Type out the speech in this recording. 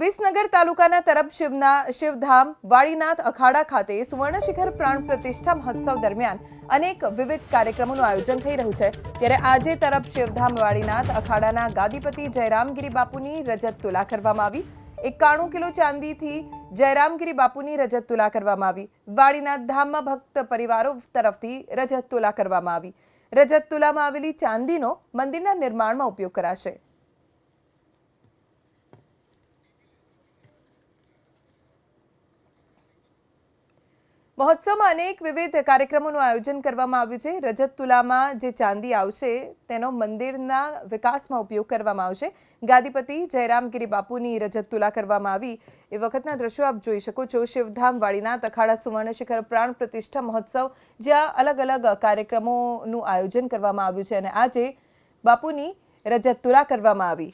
વિસનગર તાલુકાના તરફ શિવના શિવધામ વાડીનાથ અખાડા ખાતે સુવર્ણ શિખર પ્રાણ પ્રતિષ્ઠા મહોત્સવ દરમિયાન અનેક વિવિધ કાર્યક્રમોનું આયોજન થઈ રહ્યું છે. ત્યારે આજે તરફ શિવધામ વાડીનાથ અખાડાના ગાદીપતિ જયરામગીરી બાપુની રજત તુલા કરવામાં આવી. એકાણું કિલો ચાંદીથી જયરામગીરી બાપુની રજત તુલા કરવામાં આવી. વાડીનાથ ધામમાં ભક્ત પરિવારો તરફથી રજત તુલા કરવામાં આવી. રજત તુલામાં આવેલી ચાંદીનો મંદિરના નિર્માણમાં ઉપયોગ કરાશે. મહોત્સવમાં અનેક વિવિધ કાર્યક્રમોનું આયોજન કરવામાં આવ્યું છે. રજત તુલામાં જે ચાંદી આવશે, તેનો મંદિરના વિકાસમાં ઉપયોગ કરવામાં આવશે. ગાદીપતિ જયરામગીરી બાપુની રજત તુલા કરવામાં આવી. એ વખતના દ્રશ્યો આપ જોઈ શકો છો. શિવધામવાડીના તખાડા સુવર્ણ શિખર પ્રાણ પ્રતિષ્ઠા મહોત્સવ જ્યાં અલગ અલગ કાર્યક્રમોનું આયોજન કરવામાં આવ્યું છે અને આજે બાપુની રજત તુલા કરવામાં આવી.